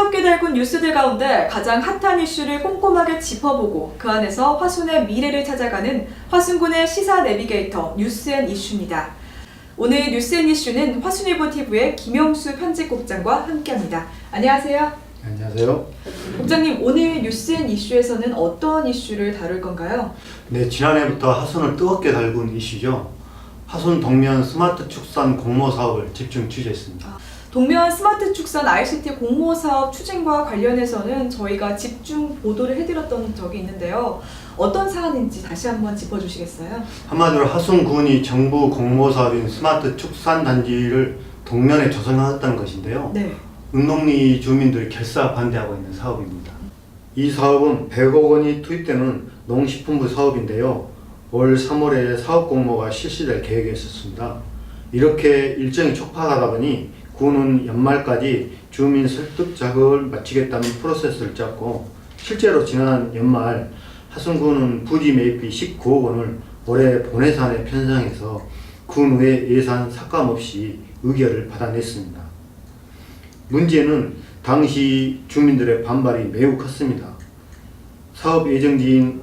뜨겁게 달군 뉴스들 가운데 가장 핫한 이슈를 꼼꼼하게 짚어보고 그 안에서 화순의 미래를 찾아가는 화순군의 시사 내비게이터 뉴스앤 이슈입니다. 오늘 뉴스앤 이슈는 화순일보 TV의 김영수 편집국장과 함께합니다. 안녕하세요. 안녕하세요. 국장님 오늘 뉴스앤 이슈에서는 어떤 이슈를 다룰 건가요? 네, 지난해부터 하순을 뜨겁게 달군 이슈죠. 하순 동면 스마트 축산 공모 사업을 집중 취재했습니다. 동면 스마트 축산 ICT 공모 사업 추진과 관련해서는 저희가 집중 보도를 해드렸던 적이 있는데요. 어떤 사안인지 다시 한번 짚어주시겠어요? 한마디로 하순군이 정부 공모 사업인 스마트 축산 단지를 동면에 조성하였다는 것인데요. 네. 은동리 주민들이 결사 반대하고 있는 사업입니다. 이 사업은 100억 원이 투입되는 농식품부 사업인데요. 올 3월에 사업 공모가 실시될 계획이었습니다. 이렇게 일정이 촉박하다 보니 군은 연말까지 주민 설득 작업을 마치겠다는 프로세스를 짰고 실제로 지난 연말 하순군은 부지 매입비 19억 원을 올해 본해산에 편성해서 군의 예산 삭감 없이 의결을 받아냈습니다. 문제는 당시 주민들의 반발이 매우 컸습니다. 사업 예정지인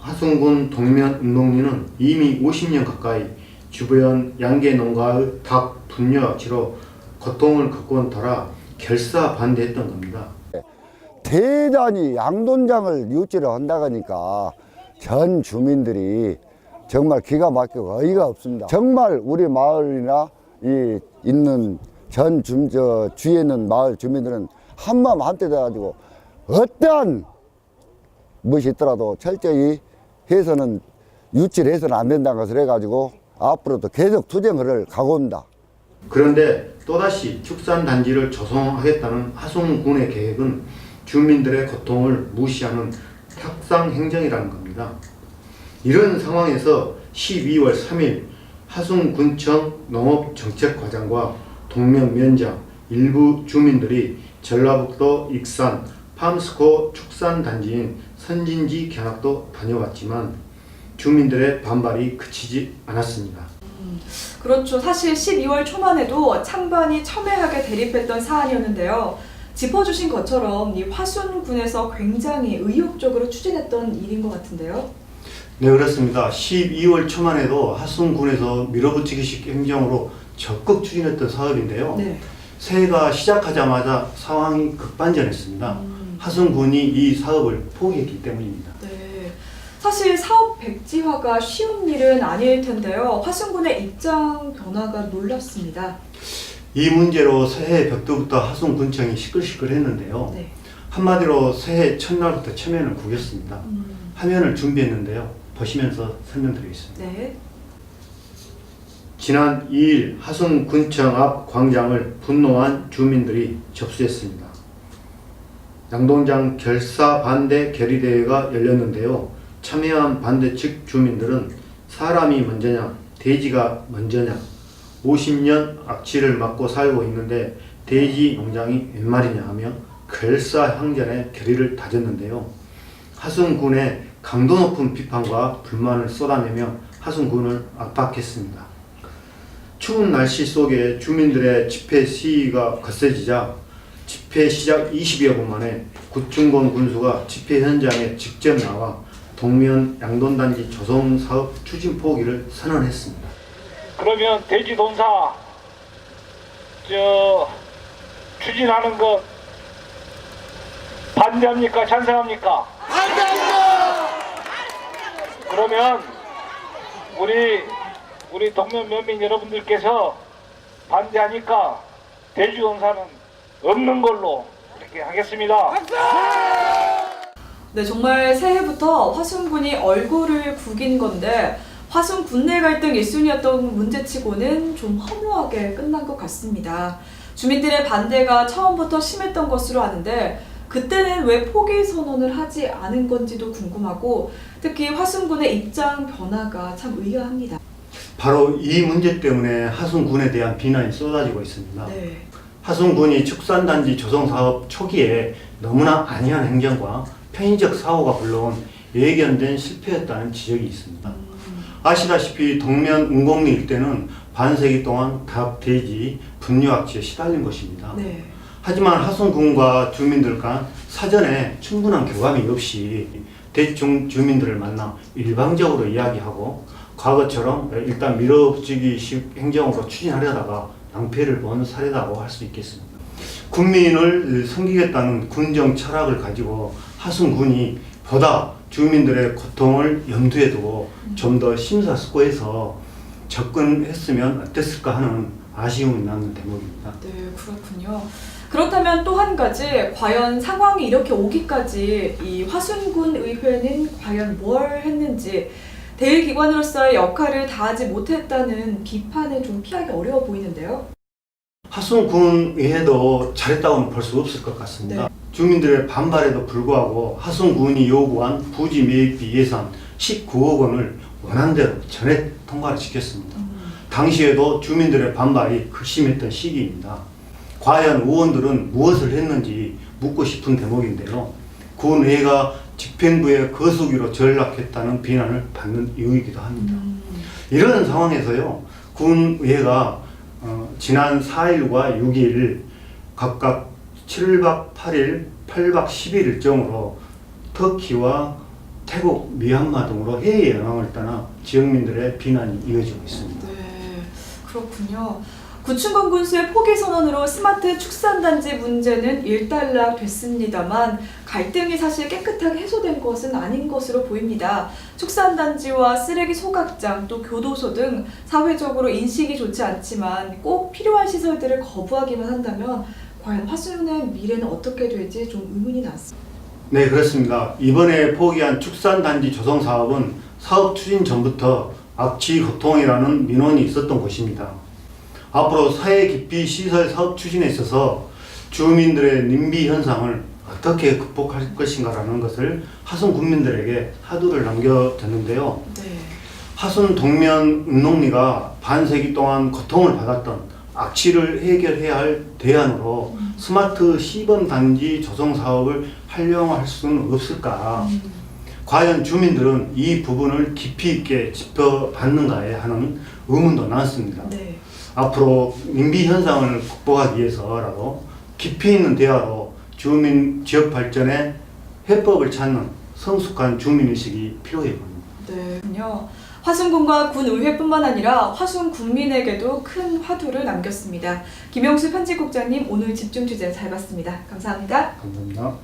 하순군 동면 운동리는 이미 50년 가까이 주변 양계 농가의 닭 분뇨약치로 고통을 겪어온 터라 결사 반대했던 겁니다. 대단히 양돈장을 유치를 한다고 하니까 전 주민들이 정말 기가 막히고 어이가 없습니다. 정말 우리 마을이나 이 있는 전 주, 저, 주위에 있는 마을 주민들은 한마음 한때 돼가지고 어떠한 무엇이 있더라도 철저히 해서는 유치를 해서는 안 된다는 것을 해가지고 앞으로도 계속 투쟁을 가고옵니다. 그런데 또다시 축산단지를 조성하겠다는 하순군의 계획은 주민들의 고통을 무시하는 탁상 행정이라는 겁니다. 이런 상황에서 12월 3일 하순군청 농업정책과장과 동면면장 일부 주민들이 전라북도 익산 팜스코 축산단지인 선진지 견학도 다녀왔지만 주민들의 반발이 그치지 않았습니다. 그렇죠. 사실 12월 초만 해도 찬반이 첨예하게 대립했던 사안이었는데요. 짚어주신 것처럼 이 화순군에서 굉장히 의욕적으로 추진했던 일인 것 같은데요. 네 그렇습니다. 12월 초만 해도 하순군에서 밀어붙이기식 행정으로 적극 추진했던 사업인데요. 네. 새해가 시작하자마자 상황이 급반전했습니다. 하순군이 이 사업을 포기했기 때문입니다. 네. 사실 사업 백지화가 쉬운 일은 아닐 텐데요. 화순군의 입장 변화가 놀랍습니다. 이 문제로 새해 벽두부터 하순군청이 시끌시끌했는데요. 네. 한마디로 새해 첫날부터 체면을 구겼습니다. 음, 화면을 준비했는데요. 보시면서 설명드리겠습니다. 네. 지난 2일 하순군청 앞 광장을 분노한 주민들이 접수했습니다. 양동장 결사 반대 결의대회가 열렸는데요. 참여한 반대 측 주민들은 사람이 먼저냐, 돼지가 먼저냐, 50년 악취를 맡고 살고 있는데 돼지 농장이 웬 말이냐 하며 결사 항전의 결의를 다졌는데요. 하순군의 강도 높은 비판과 불만을 쏟아내며 하순군을 압박했습니다. 추운 날씨 속에 주민들의 집회 시위가 거세지자 집회 시작 20여 분 만에 구충곤 군수가 집회 현장에 직접 나와 동면 양돈단지 조성 사업 추진 포기를 선언했습니다. 그러면 돼지 돈사 저 추진하는 거 반대합니까? 찬성합니까? 반대합니다. 그러면 우리 우리 동면 면민 여러분들께서 반대하니까 돼지 돈사는 없는 걸로 이렇게 하겠습니다. 네, 정말 새해부터 화순군이 얼굴을 구긴 건데 화순 군내 갈등 1순위였던 문제치고는 좀 허무하게 끝난 것 같습니다. 주민들의 반대가 처음부터 심했던 것으로 아는데 그때는 왜 포기 선언을 하지 않은 건지도 궁금하고 특히 화순군의 입장 변화가 참 의아합니다. 바로 이 문제 때문에 하순군에 대한 비난이 쏟아지고 있습니다. 네. 하순군이 축산단지 조성 사업 초기에 너무나 안이한 행정과 편의적 사고가 불러온 예견된 실패였다는 지적이 있습니다. 아시다시피 동면 운공리 일대는 반세기 동안 닭, 돼지, 분뇨악취에 시달린 곳입니다. 네. 하지만 하순군과 주민들 간 사전에 충분한 교감이 없이 대충 주민들을 만나 일방적으로 이야기하고 과거처럼 일단 밀어붙이기 식 행정으로 추진하려다가 낭패를 본 사례라고 할 수 있겠습니다. 국민을 섬기겠다는 군정 철학을 가지고 하순군이 보다 주민들의 고통을 염두에 두고 좀 더 심사숙고해서 접근했으면 어땠을까 하는 아쉬움이 남는 대목입니다. 네, 그렇군요. 그렇다면 또 한 가지, 과연 상황이 이렇게 오기까지 이 화순군 의회는 과연 뭘 했는지 대의기관으로서의 역할을 다하지 못했다는 비판은 좀 피하기 어려워 보이는데요. 하순군 의회도 잘했다고는 볼 수 없을 것 같습니다. 주민들의 반발에도 불구하고 하순군이 요구한 부지 매입비 예산 19억 원을 원한대로 전액 통과를 시켰습니다. 당시에도 주민들의 반발이 극심했던 시기입니다. 과연 의원들은 무엇을 했는지 묻고 싶은 대목인데요. 군의회가 집행부의 거수기로 전락했다는 비난을 받는 이유이기도 합니다. 이런 상황에서요, 군의회가 어, 지난 4일과 6일 각각 7박 8일, 8박 10일 일정으로 터키와 태국, 미얀마 등으로 해외 여행을 떠나 지역민들의 비난이 이어지고 있습니다. 네, 그렇군요. 구춘건 군수의 포기 선언으로 스마트 축산단지 문제는 일단락 됐습니다만 갈등이 사실 깨끗하게 해소된 것은 아닌 것으로 보입니다. 축산단지와 쓰레기 소각장 또 교도소 등 사회적으로 인식이 좋지 않지만 꼭 필요한 시설들을 거부하기만 한다면 과연 화순의 미래는 어떻게 될지 좀 의문이 났습니다. 네, 그렇습니다. 이번에 포기한 축산단지 조성 사업은 사업 추진 전부터 악취 고통이라는 민원이 있었던 곳입니다. 앞으로 사회 깊이 시설 사업 추진에 있어서 주민들의 님비 현상을 어떻게 극복할 것인가라는 것을 하순 국민들에게 하두를 남겨졌는데요. 네. 하순 동면 운동리가 반세기 동안 고통을 받았던 악취를 해결해야 할 대안으로 스마트 시범 단지 조성 사업을 활용할 수는 없을까? 과연 주민들은 이 부분을 깊이 있게 짚어봤는가에 하는 의문도 남습니다. 네. 앞으로 민비 현상을 극복하기 위해서라도 깊이 있는 대화로 주민 지역 발전에 해법을 찾는 성숙한 주민 의식이 필요해 보입니다. 네, 군요. 화순군과 군 의회뿐만 아니라 화순 국민에게도 큰 화두를 남겼습니다. 김영수 편집국장님 오늘 집중 취재 잘 봤습니다. 감사합니다. 감사합니다.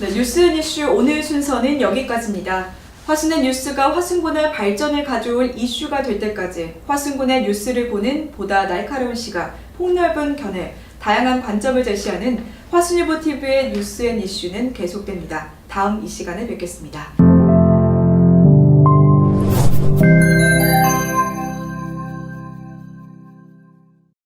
네, 뉴스 이슈 오늘 순서는 여기까지입니다. 화순의 뉴스가 화순군의 발전을 가져올 이슈가 될 때까지 화순군의 뉴스를 보는 보다 날카로운 시각, 폭넓은 견해, 다양한 관점을 제시하는 화순일보 TV의 뉴스 앤 이슈는 계속됩니다. 다음 이 시간에 뵙겠습니다.